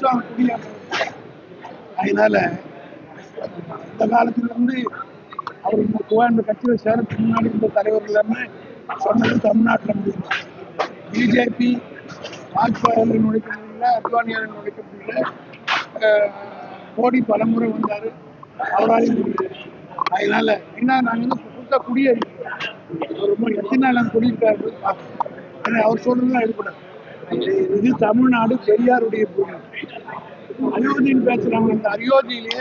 இஸ்லாம் குடியாற்ற அதனால இந்த காலத்திலிருந்து அவர் இந்த கோயம்பு கட்சியில் சேரத்துக்கு முன்னாடி இருந்த தலைவர் எல்லாமே சொன்னது தமிழ்நாட்டில் முடியும் பிஜேபி வாஜ்பாயில் நுழைக்க முடியல அத்வானியால் நுழைக்க முடியல. மோடி பலமுறை வந்தார். அவராலையும் முடியல அதனால என்ன நாங்கள் வந்து புதுசாக குடியேறிக்கிறோம் ரொம்ப எத்தனை நாள் நாங்கள் குடியிருக்காரு அவர் சொல்றதுலாம் இருக்கக்கூடாது இது தமிழ்நாடு பெரியாருடைய பூமி அயோத்தின்னு பேசுறாங்க. இந்த அயோத்தியிலே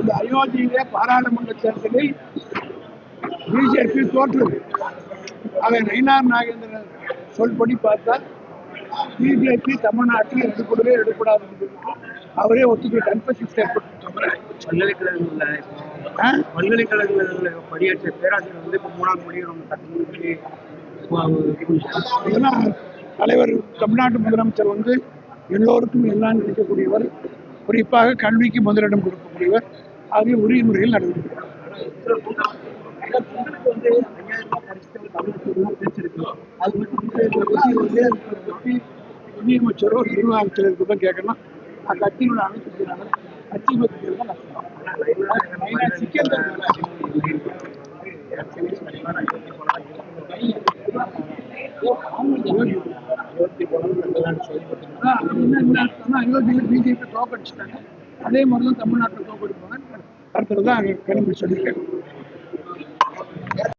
இந்த அயோத்தியிலே பாராளுமன்ற தேர்தலில் பிஜேபி தோற்றது. அதை நயினார் நாகேந்திரன் சொல்படி பார்த்தால் பிஜேபி தமிழ்நாட்டில் எடுக்கூடவே எடுக்கூடாது அவரே ஒத்துக்கிற கன்ஃபர்ஷன் ஸ்டேட்மெண்ட் பல்கலைக்கழகங்கள்ல படியேற்ற பேராசிரியர் வந்து இப்போ மூணாவது மொழி நம்ம தலைவர் தமிழ்நாட்டு முதலமைச்சர் வந்து எல்லோருக்கும் எல்லாம் நினைக்கக்கூடியவர் குறிப்பாக கல்விக்கு முதலிடம் கொடுக்கக்கூடியவர் ஆகிய உரிய முறையில் நடந்து அது நிதியமைச்சரோ நிர்வாகத்தில் இருக்கிறதோ கேட்கணும் அந்த கட்சியோட அமைப்பு கட்சி பற்றி தான் சிக்கல் அயோத்தியில் பிஜேபி தோக்கடிச்சிட்டாங்க அதே மாதிரி தான் தமிழ்நாட்டில் தோக்கடிப்பாங்க அடுத்தது தான் கிளம்பி சொல்லியிருக்காங்க